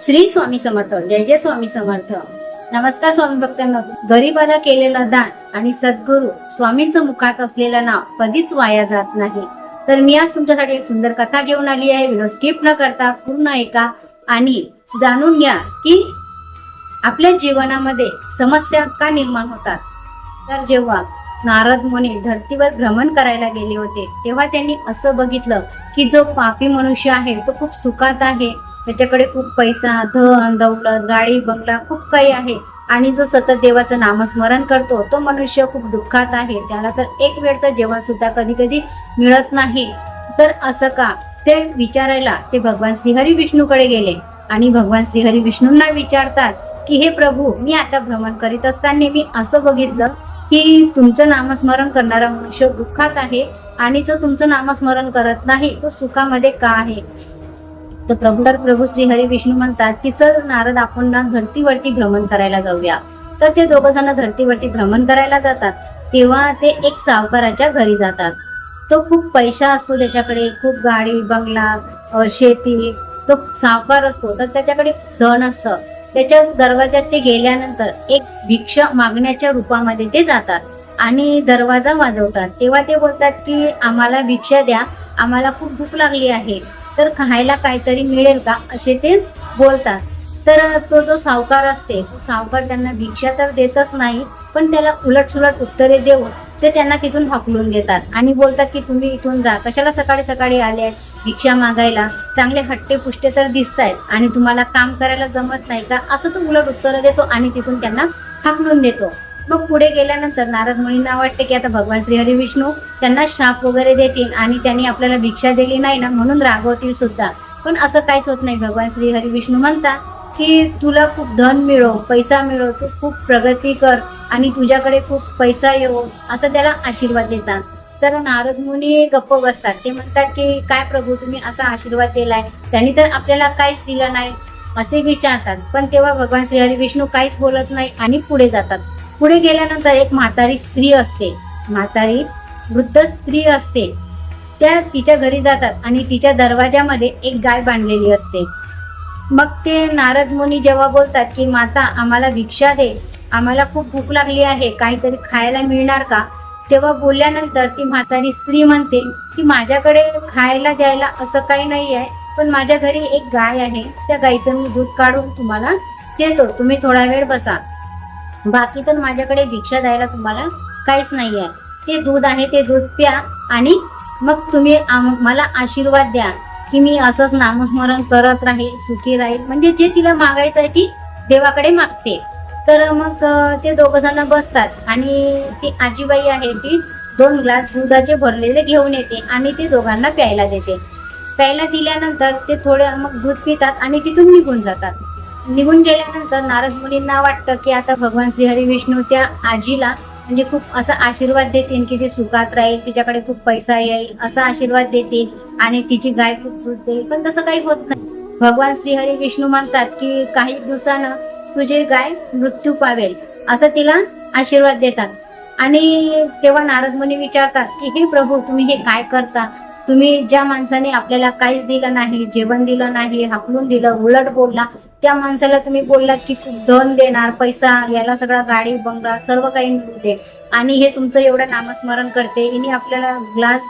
श्री स्वामी समर्थ जय जय स्वामी समर्थ. नमस्कार स्वामी भक्तांना. गरीबाला केलेलं दान आणि सद्गुरू स्वामींचं मुखात असलेलं नाव कधीच वाया जात नाही. तर मी आज तुमच्यासाठी एक सुंदर कथा घेऊन आली आहे. विनोद स्किप न करता पूर्ण ऐका आणि जाणून घ्या की आपल्या जीवनामध्ये समस्या का निर्माण होतात? तर जेव्हा नारद मुनी धर्तीवर भ्रमण करायला गेले होते तेव्हा त्यांनी असं बघितलं की जो पापी मनुष्य आहे तो खूप सुखात आहे. त्याच्याकडे खूप पैसा धन दौलत गाडी बंगला खूप काही आहे. आणि जो सतत देवाचं नामस्मरण करतो तो मनुष्य खूप दुःखात आहे. त्याला तर एक वेळचं जेवण सुद्धा कधी कधी मिळत नाही. तर असं का? ते विचारायला ते भगवान श्रीहरी विष्णूकडे गेले. आणि भगवान श्रीहरी विष्णूंना विचारतात की हे प्रभू मी आता भ्रमण करीत असताना मी असं बघितलं की तुमचं नामस्मरण करणारा मनुष्य दुःखात आहे आणि जो तुमचं नामस्मरण करत नाही तो सुखामध्ये का आहे? तर प्रभू तर प्रभू श्री हरी विष्णू म्हणतात की चल नारद आपण ना धरतीवरती भ्रमण करायला जाऊया. तर ते दोघ जण धरतीवरती भ्रमण करायला जातात. तेव्हा ते एक सावकाराच्या घरी जातात. तो खूप पैसा असतो त्याच्याकडे खूप गाडी बंगला शेती. तो सावकार असतो तर त्याच्याकडे धन असतं. त्याच्या दरवाजात ते गेल्यानंतर एक भिक्षा मागण्याच्या रूपामध्ये ते जातात आणि दरवाजा वाजवतात. तेव्हा ते बोलतात की आम्हाला भिक्षा द्या. आम्हाला खूप भूक लागली आहे. तर खायला काहीतरी मिळेल का असे ते बोलतात. तर तो जो सावकार असते तो सावकार त्यांना भिक्षा तर देतच नाही पण त्याला उलट सुलट उत्तरे देऊन ते त्यांना तिथून हकलून देतात आणि बोलतात की तुम्ही इथून जा. कशाला सकाळी सकाळी आले आहेत भिक्षा मागायला. चांगले हट्टे पुष्टे तर दिसत आहेत आणि तुम्हाला काम करायला जमत नाही का? असं तो उलट उत्तर देतो आणि तिथून त्यांना हाकलून देतो. मग पुढे गेल्यानंतर नारद मुनींना वाटते की आता भगवान श्रीहरी विष्णू त्यांना शाप वगैरे देतील आणि त्यांनी आपल्याला भिक्षा दिली नाही ना म्हणून रागवतील सुद्धा. पण असं काहीच होत नाही. भगवान श्रीहरी विष्णू म्हणतात की तुला खूप धन मिळो पैसा मिळो तू खूप प्रगती कर आणि तुझ्याकडे खूप पैसा येऊ असं त्याला आशीर्वाद देतात. तर नारद मुनी गप्प बसतात. ते म्हणतात की काय प्रभू तुम्ही असा आशीर्वाद दिलाय? त्यांनी तर आपल्याला काहीच दिलं नाही. असे विचारतात. पण तेव्हा भगवान श्रीहरी विष्णू काहीच बोलत नाही आणि पुढे जातात. पुढे गेल्यानंतर एक म्हातारी स्त्री असते. म्हातारी वृद्ध स्त्री असते. त्या तिच्या घरी जातात आणि तिच्या दरवाजामध्ये एक गाय बांधलेली असते. मग ते नारद मुनी जेव्हा बोलतात की माता आम्हाला भिक्षा दे. आम्हाला खूप भूक लागली आहे. काहीतरी खायला मिळणार का? तेव्हा बोलल्यानंतर ती म्हातारी स्त्री म्हणते की माझ्याकडे खायला द्यायला असं काही नाही आहे पण माझ्या घरी एक गाय आहे. त्या गायीचं मी दूध काढून तुम्हाला देतो. तुम्ही थोडा वेळ बसा. बाकी तर माझ्याकडे भिक्षा द्यायला तुम्हाला काहीच नाही आहे ते दूध आहे ते दूध प्या आणि मग तुम्ही मला आशीर्वाद द्या की मी असंच नामस्मरण करत राहील सुखी राहील. म्हणजे जे तिला मागायचं आहे ती देवाकडे मागते. तर मग ते दोघं जण बसतात आणि ती आजीबाई आहे ती दोन ग्लास दुधाचे भरलेले घेऊन येते आणि ते दोघांना प्यायला देते. प्यायला दिल्यानंतर ते थोडं मग दूध पितात आणि तिथून निघून जातात. निघून गेल्यानंतर नारद मुनींना वाटतं की आता भगवान श्रीहरी विष्णू त्या आजीला म्हणजे खूप असा आशीर्वाद देतील की ती सुखात राहील तिच्याकडे खूप पैसा येईल असा आशीर्वाद देतील आणि तिची गाय खूप दूध देईल. पण तसं काही होत नाही. भगवान श्रीहरी विष्णू म्हणतात की काही दिवसानं तुझी गाय मृत्यू पावेल असं तिला आशीर्वाद देतात. आणि तेव्हा नारद मुनी विचारतात की हे प्रभू तुम्ही हे काय करता? तुम्ही ज्या माणसाने आपल्याला काहीच दिलं नाही जेवण दिलं नाही हाकलून दिलं उलट बोलला त्या माणसाला तुम्ही बोललात की खूप धन देणार पैसा याला सगळा गाडी बंगला सर्व काही मिळू दे. आणि हे तुमचं एवढं नामस्मरण करते. हिने आपल्याला ग्लास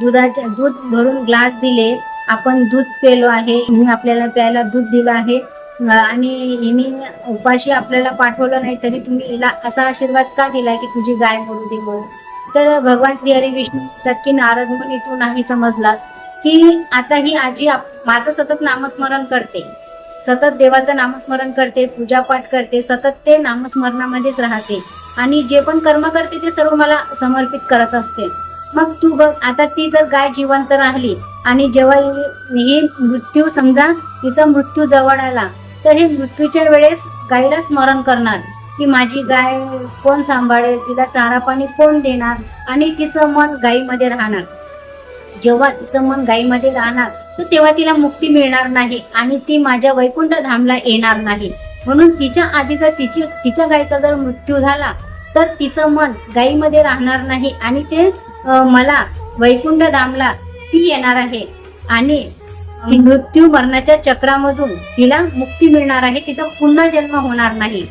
दुधाच्या दूध भरून ग्लास दिले. आपण दूध पेलो आहे. हिने आपल्याला प्यायला दूध दिलं आहे. आणि हिने उपाशी आपल्याला पाठवलं नाही तरी तुम्ही हिला असा आशीर्वाद का दिला की तुझी गाय मरू दे म्हणून? तर भगवान श्री हरी विष्णू म्हणतात की नारद मुनी तू नाही समजलास. की आता ही आजी माझं सतत नामस्मरण करते. सतत देवाचं नामस्मरण करते पूजापाठ करते सतत ते नामस्मरणामध्येच राहते. आणि जे पण कर्म करते ते सर्व मला समर्पित करत असते. मग तू बघ आता ती जर गाय जिवंत राहिली आणि जेव्हा ही ही मृत्यू समजा तिचा मृत्यू जवळ आला तर हे मृत्यूच्या वेळेस गायीला स्मरण करणार. की माझी गाय कोण सांभाळेल तिला चारा पाणी कोण देणार आणि तिचं मन गायीमध्ये राहणार. जेव्हा तिचं मन गायीमध्ये राहणार तर तेव्हा तिला मुक्ती मिळणार नाही आणि ती माझ्या वैकुंठ धामला येणार नाही. म्हणून तिच्या आधी जर तिची तिच्या गायीचा जर मृत्यू झाला तर तिचं मन गायीमध्ये राहणार नाही आणि ते मला वैकुंठ धामला ती येणार आहे. आणि मृत्यू मरणाच्या चक्रामधून तिला मुक्ती मिळणार आहे तिचा पुन्हा जन्म होणार नाही.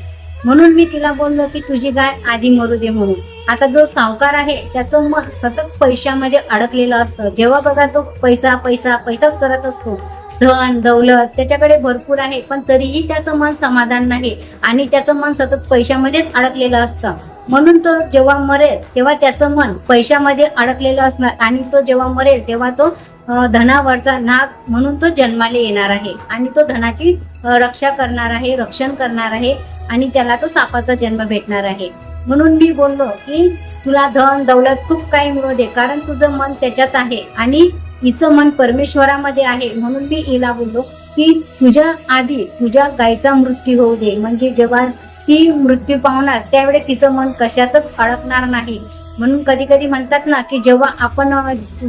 म्हणून मी तिला बोललो की तुझी गाय आधी मरू दे म्हणून. आता जो सावकार आहे त्याचं मन सतत पैशामध्ये अडकलेलं असतं. जेव्हा बघा तो पैसा पैसा पैसाच करत असतो. धन दौलत त्याच्याकडे भरपूर आहे पण तरीही त्याचं मन समाधान नाही आणि त्याचं मन सतत पैशामध्येच अडकलेलं असतं. म्हणून तो जेव्हा मरेल तेव्हा त्याचं मन पैशामध्ये अडकलेलं असणार आणि तो जेव्हा मरेल तेव्हा तो धनावरचा नाग म्हणून तो जन्माला येणार आहे. आणि तो धनाची रक्षा करणार आहे रक्षण करणार आहे आणि त्याला तो सापाचा जन्म भेटणार आहे. म्हणून मी बोललो की तुला धन दौलत खूप काही मिळू दे कारण तुझं मन त्याच्यात आहे आणि हिचं मन परमेश्वरामध्ये आहे. म्हणून मी हिला बोललो की तुझ्या आधी तुझ्या गायीचा मृत्यू होऊ दे. म्हणजे जेव्हा ती मृत्यू पावणार त्यावेळी तिचं मन कशातच अडकणार नाही. म्हणून कधी कधी म्हणतात ना की जेव्हा आपण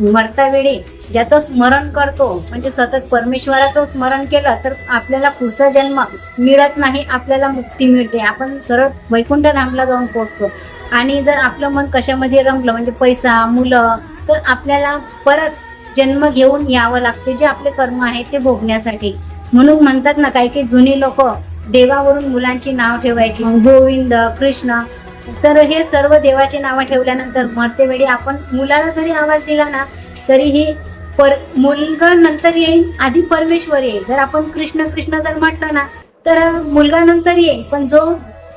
मरता वेळी ज्याचं स्मरण करतो म्हणजे सतत परमेश्वराचं स्मरण केलं तर आपल्याला पुढचा जन्म मिळत नाही आपल्याला मुक्ती मिळते. आपण सरळ वैकुंठ धामला जाऊन पोचतो आणि जर आपलं मन कशामध्ये रमलं म्हणजे पैसा मुलं तर आपल्याला परत जन्म घेऊन यावं लागते जे आपले कर्म आहे ते भोगण्यासाठी. म्हणून म्हणतात ना काही काही जुनी लोक देवावरून मुलांची नाव ठेवायची. गोविंद कृष्ण तर हे सर्व देवाची नावं ठेवल्यानंतर मरते वेळी आपण मुलाला जरी आवाज दिला ना तरीही पर मुलगा नंतर येईल आधी परमेश्वर येईल. जर आपण कृष्ण कृष्ण जर म्हटलं ना तर मुलगा नंतर येईल. पण जो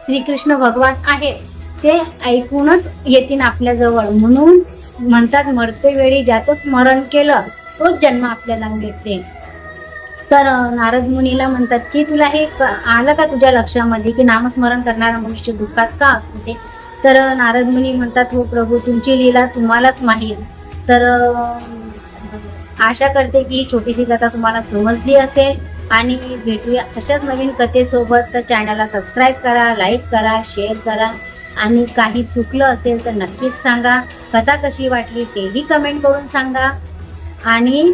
श्रीकृष्ण भगवान आहे ते ऐकूनच येतील आपल्याजवळ. म्हणून म्हणतात मरते वेळी ज्याचं स्मरण केलं तोच जन्म आपल्याला भेटते तर नारद मुनीला म्हणतात की तुला हे क- आलं का तुझ्या लक्षामध्ये की नामस्मरण करणारा मनुष्य दुःखात का असतो ते? तर नारद मुनी म्हणतात हो प्रभू तुमची लीला तुम्हालाच माहीत. तर आशा करते की ही छोटीशी कथा तुम्हाला समजली असेल आणि भेटूया अशाच नवीन कथेसोबत. तर चॅनलला सबस्क्राईब करा लाईक करा शेअर करा आणि काही चुकलं असेल तर नक्कीच सांगा. कथा कशी वाटली तेही कमेंट करून सांगा. आणि